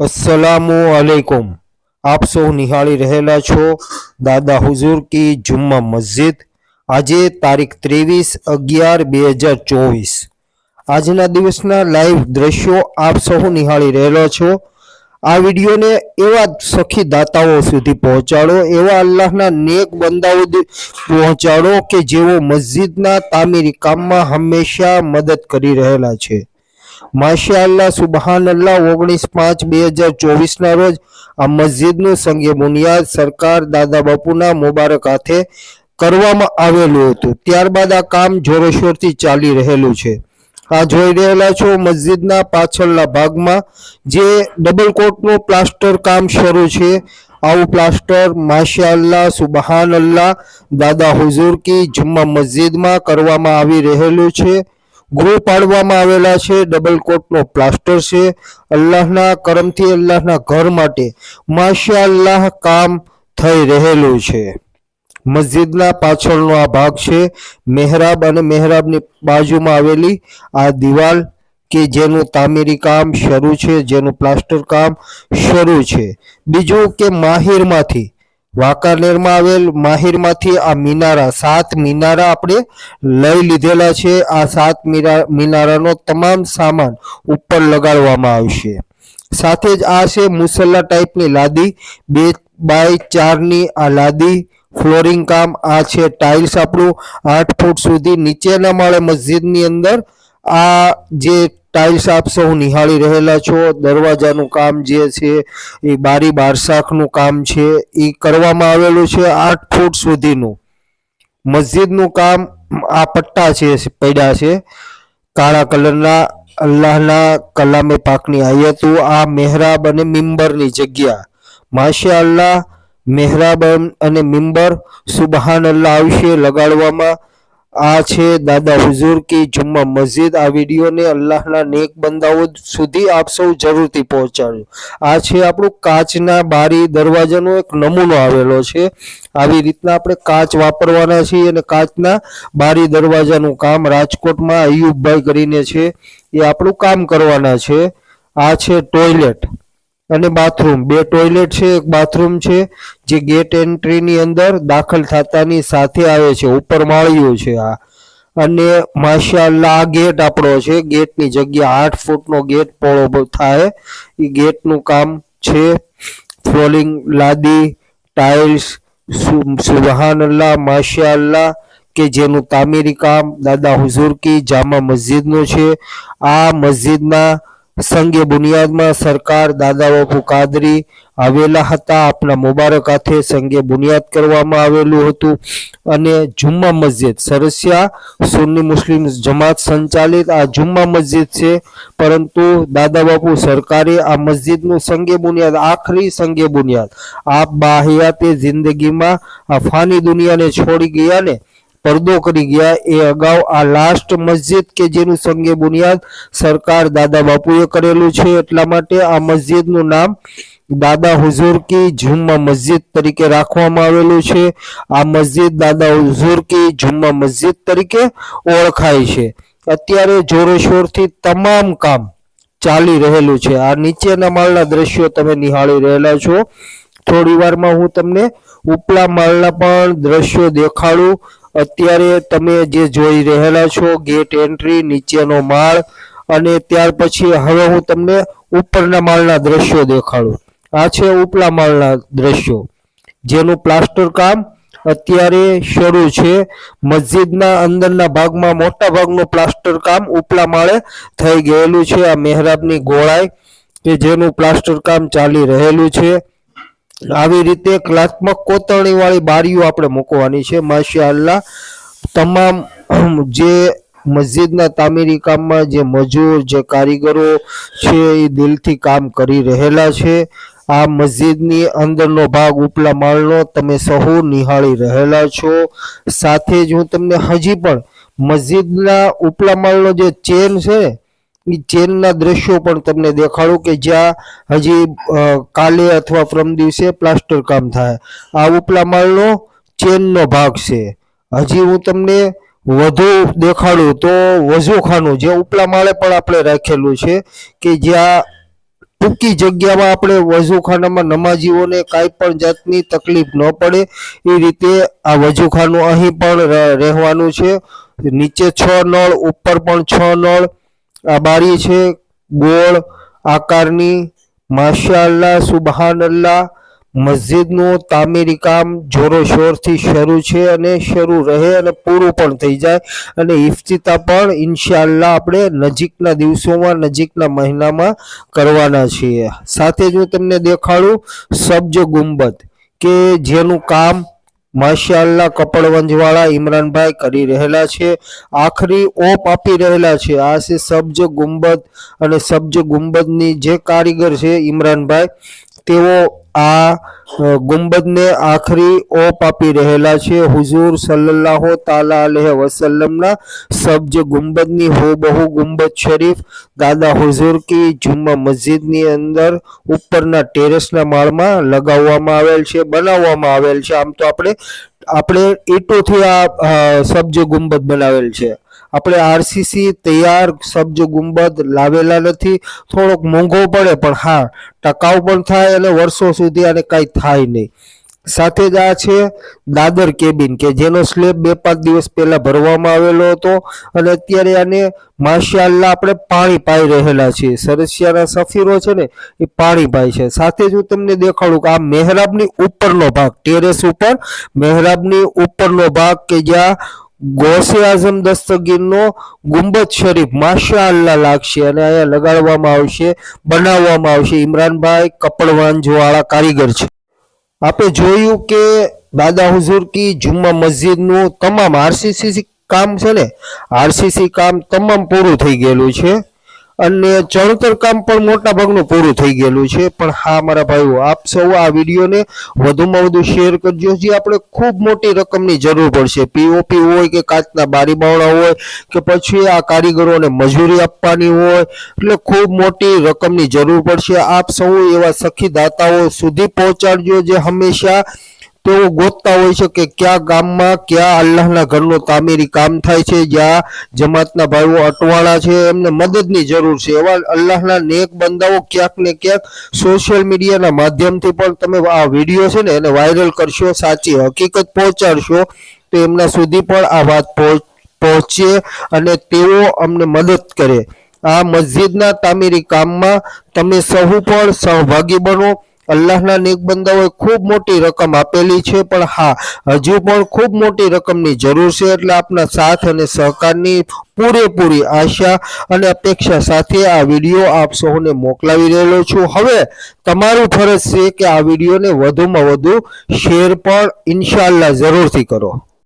અસલામુ અલૈકુમ આપ સૌ નિહાળી રહેલા છો દાદા હુઝુર કી જુમ્મા મસ્જિદ. આજે તારીખ ત્રેવીસ અગિયાર બે હજાર ચોવીસ. આજના દિવસના લાઈવ દ્રશ્યો આપ સૌ નિહાળી રહેલા છો. આ વિડીયોને એવા સખી દાતાઓ સુધી પહોંચાડો, એવા અલ્લાહના નેક બંદાઓ પહોંચાડો કે જેઓ મસ્જિદના તામીરી કામમાં હંમેશા મદદ કરી રહેલા છે. માશા અલ્લાહ સુબહાન અલ્લાહ ઓગણીસ પાંચ બે હજાર ચોવીસના રોજ આ મસ્જિદનું સંગે બુનિયાદ સરકાર, દાદા બાપુના મુબારક હાથે કરવામાં આવેલું હતું. ત્યારબાદ આ કામ જોરશોરથી ચાલી રહેલું છે. આ જોઈ રહેલા છો મસ્જિદના પાછળના ભાગમાં જે ડબલ કોટનું પ્લાસ્ટર કામ શરૂ છે. આવું પ્લાસ્ટર માશા અલ્લાહ સુબહાન અલ્લાહ દાદા હુઝુર કી જુમ્મા મસ્જિદમાં કરવામાં આવી રહેલું છે. ગૃહ પાડવામાં આવેલા છે ડબલ કોટનો પ્લાસ્ટર છે. અલ્લાહના કરમથી અલ્લાહના ઘર માટે માશા અલ્લાહ કામ થઈ રહેલું છે. મસ્જિદના પાછળનો આ ભાગ છે. મહેરાબ અને મહેરાબની બાજુમાં આવેલી આ દિવાલ કે જેનું તામીરી કામ શરૂ છે, જેનું પ્લાસ્ટર કામ શરૂ છે. બીજું કે માહિરમાંથી વાંકાનેરમાં આવેલ માહિરમાંથી આ મિનારા, સાત મિનારા આપણે લઈ લીધેલા છે. આ સાત મિનારાનો તમામ સામાન ઉપર લગાડવામાં આવશે. સાથે જ આ છે મુસલ્લા ટાઈપની લાદી. બે બાય ચારની આ લાદી, ફ્લોરિંગ કામ, આ છે ટાઇલ્સ આપણું આઠ ફૂટ સુધી નીચેના માળે મસ્જિદની અંદર આ જે ટાઇલ્સ આપ સૌ નિહાળી રહેલા છો, દરવાજાનું કામ જે છે, એ બારી બારસાખનું કામ છે, એ કરવામાં આવેલું છે આઠ ફૂટ સુધીનું. મસ્જિદનું કામ આ પટ્ટા છે, પડ્યા છે. કાળા કલરના, અલ્લાહના કલામે પાકની આયતો, આ મહેરાબ અને મિંબરની જગ્યા. માશા અલ્લાહ મહેરાબ અને મિંબર સુબહાન અલ્લાહ આવશે લગાડવામાં આ છે દાદા હુઝુર કી જુમ્મા મસ્જિદ. આ વિડીયોને અલ્લાહના નેક બંદાઓ સુધી આપ સૌ જરૂરથી પહોંચાડ્યો આ છે આપણું કાચના બારી દરવાજાનો એક નમૂનો આવેલો છે. આવી રીતના આપણે કાચ વાપરવાના છીએ અને કાચના બારી દરવાજાનું કામ રાજકોટમાં અયુબભાઈ કરીને છે. એ આપણું કામ કરવાના છે. આ છે ટોયલેટ. અને બાથરૂમ. બે ટોયલેટ છે, એક બાથરૂમ છે, જે ગેટ એન્ટ્રીની અંદર દાખલ થતાની સાથે આવે છે, ઉપર માળિયું છે આ. અને માશાલ્લા આ ગેટ આપણો છે, ગેટની જગ્યા આઠ ફૂટનો ગેટ પોળો થાય. એ ગેટનું કામ છે ફ્લોરિંગ, લાદી, ટાઇલ્સ સુબહાન અલ્લાહ માશિઅલ્લાહ, કે જેનું તામીરી કામ દાદા હુઝુર કી જામા મસ્જિદનું છે. આ મસ્જિદના સંગે બુનિયાદમાં સરકાર દાદા બાપુ કાદરી આવેલા હતા. આપના મુબારક હાથે સંગે બુનિયાદ કરવામાં આવેલું હતું. અને જુમ્મા મસ્જિદ, સરસિયા સુન્ની મુસ્લિમ જમાત સંચાલિત આ જુમ્મા મસ્જિદ છે. પરંતુ દાદા બાપુ સરકારે આ મસ્જિદનું સંગે બુનિયાદ, આખરી સંગે બુનિયાદ આપ બાહયાતે જિંદગીમાં આ ફાની દુનિયાને છોડી ગયા ને પડદો કરી ગયા. એ અગાઉ આ લાસ્ટ મસ્જિદ કે જેનું સંગે બુનિયાદ સરકાર દાદા બાપુએ કરેલું છે. એટલા માટે આ મસ્જિદનું નામ દાદા હુઝુર કી જુમ્મા મસ્જિદ તરીકે રાખવામાં આવેલું છે. આ મસ્જિદ દાદા હુઝુર કી જુમ્મા મસ્જિદ તરીકે ઓળખાય છે. અત્યારે જોરશોરથી તમામ કામ ચાલી રહેલું છે. આ નીચેના માળના દ્રશ્યો તમે નિહાળી રહેલા છો. થોડી વારમાં હું તમને ઉપલા માળના પણ દ્રશ્યો દેખાડું. અત્યારે તમે જે જોઈ રહેલા છો ગેટ એન્ટ્રી નીચેનો માળ અને ત્યાર પછી હવે હું તમને ઉપરના માળના દ્રશ્યો દેખાડું. આ છે ઉપલા માળના દ્રશ્યો. જેનું પ્લાસ્ટર કામ અત્યારે શરૂ છે. મસ્જિદના અંદરના ભાગમાં, મોટા ભાગનું પ્લાસ્ટર કામ ઉપલા માળે થઈ ગયેલું છે. આ મહેરાબની ગોળાઈ કે જેનું પ્લાસ્ટર કામ ચાલી રહેલું છે. આવી રીતે કલાત્મક કોતરણી વાળી બારીઓ આપણે મૂકવાની છે. માશા અલ્લાહ તમામ જે મસ્જિદના તામીરી કામમાં જે મજૂર, જે કારીગરો છે, એ દિલથી કામ કરી રહેલા છે. આ મસ્જિદની અંદરનો ભાગ ઉપલા માળનો તમે સહુ નિહાળી રહેલા છો. સાથે જ હું તમને હજી પણ મસ્જિદના ઉપલા માળનો જે ચેન છે એ ચેનના દ્રશ્યો પણ તમને દેખાડું કે જ્યાં હજી કાલે અથવા પ્રમ દિવસે પ્લાસ્ટર કામ થાય. આ ઉપલા માળનો ચેનનો ભાગ છે. હજી હું તમને વધુ દેખાડું તો વજુખાનું, જે ઉપલા માળે પણ આપણે રાખેલું છે કે જ્યાં ટૂંકી જગ્યામાં આપણે વજુખાનામાં નમાજીઓને કાંઈ પણ જાતની તકલીફ ન પડે, એ રીતે આ વજુખાનું અહીં પણ રહેવાનું છે. નીચે છ નળ, ઉપર પણ છ નળ આ બારી છે. ગોળ આકારની માશાલ્લા સુબહાનલ્લા મસ્જિદનું તામીરી કામ જોરોશોરથી શરૂ છે અને શરૂ રહે અને પૂરું પણ થઈ જાય. અને ઇફ્તિતા પણ ઇન્શાઅલ્લાહ આપણે નજીકના દિવસોમાં, નજીકના મહિનામાં કરવાના છીએ. સાથે જ હું તમને દેખાડું સબ્જ ગુંબદ કે જેનું કામ માશાઅલ્લાહ કપડવંજવાળા ઇમરાનભાઈ કરી રહેલા છે. આખરી ઓપ આપી રહેલા છે. આ છે સબ્જ ગુંબદ અને સબ્જ ગુંબદની જે કારીગર છે ઇમરાનભાઈ. તેઓ આ ગુંબદને આખરી ઓપ આપી રહેલા છે. હુઝુર સલ્લાહો તાલા અલૈહિ વસલ્લમના સબ્જ ગુંબદની હોબહુ ગુંબદ શરીફ, દાદા હુઝુર કી જુમ્મા મસ્જિદની અંદર ઉપરના ટેરેસના માળમાં લગાવવામાં આવેલ છે, બનાવવામાં આવેલ છે. આમ તો આપણે આપણે ઈટોથી આ સબ્જ ગુંબદ બનાવેલ છે. આપણે આરસીસી તૈયાર સબ્જ ગુંબદ લાવેલા નથી. થોડોક મોંઘો પડે પણ હા, ટકાઉ પણ થાય અને વર્ષો સુધી આને કાંઈ થાય નહીં. સાથે જ આ છે દાદર કેબિન, કે જેનો સ્લેબ બે પાંચ દિવસ પહેલા ભરવામાં આવેલો હતો અને અત્યારે આને માશાઅલ્લાહ આપણે પાણી પાઈ રહેલા છીએ. સરસિયાના સફીરો છે ને, એ પાણી પાય છે. સાથે જ હું તમને દેખાડું કે આ મહેરાબની ઉપરનો ભાગ, ટેરેસ ઉપર, મહેરાબની ઉપરનો ભાગ કે જ્યાં ગોસે આઝમ દસ્તગીરનો ગુંબદ શરીફ માશાઅલ્લા લાગશે અને અહીંયા લગાડવામાં આવશે, બનાવવામાં આવશે. ઇમરાનભાઈ કપડવાંજવાળા કારીગર છે. આપણે જોયું કે દાદા હુઝુર કી જુમ્મા મસ્જિદનું તમામ આરસીસી કામ છે ને? આરસીસી કામ તમામ પૂરું થઈ ગયેલું છે. અને ચણતર કામ પણ મોટા ભાગનું પૂરું થઈ ગયેલું છે. પણ હા, મારા ભાઈઓ, આપ સૌ આ વિડીયોને વધુમાં વધુ શેર કરજો. જે આપણે ખૂબ મોટી રકમની જરૂર પડશે. પીઓપી હોય કે કાચના બારી બાવડા હોય કે પછી આ કારીગરોને મજૂરી આપવાની હોય, એટલે ખૂબ મોટી રકમની જરૂર પડશે. આપ સૌ એવા સખી દાતાઓ સુધી પહોંચાડજો જે હંમેશા તેઓ ગોતતા હોય છે કે કયા ગામમાં કયા અલ્લાહના ઘરનું તામીરી કામ થાય છે, જ્યાં જમાતના ભાઈઓ અટવાળા છે, એમને મદદની જરૂર છે. એવા અલ્લાહના નેક બંદાઓ ક્યાંક ને ક્યાંક સોશિયલ મીડિયાના માધ્યમથી પણ તમે આ વીડિયો છે ને એને વાયરલ કરશો, સાચી હકીકત પહોંચાડશો, તો એમના સુધી પણ આ વાત પહોંચે અને તેઓ અમને મદદ કરે. આ મસ્જિદના તામીરી કામમાં તમે સહુ પણ સહભાગી બનો અલ્લાહના નેક બંદાઓએ ખૂબ મોટી રકમ આપેલી છે, પણ હા, હજુ પણ ખૂબ મોટી રકમની જરૂર છે, એટલે આપના સાથ અને સહકારની પૂરેપૂરી આશા અને અપેક્ષા સાથે આ વીડિયો આપ સૌને મોકલાવી રહેલો છું. હવે, તમારું ફરજ છે કે આ વિડીયોને વધુમાં વધુ શેર પણ ઇન્શાલ્લાહ જરૂરથી કરો.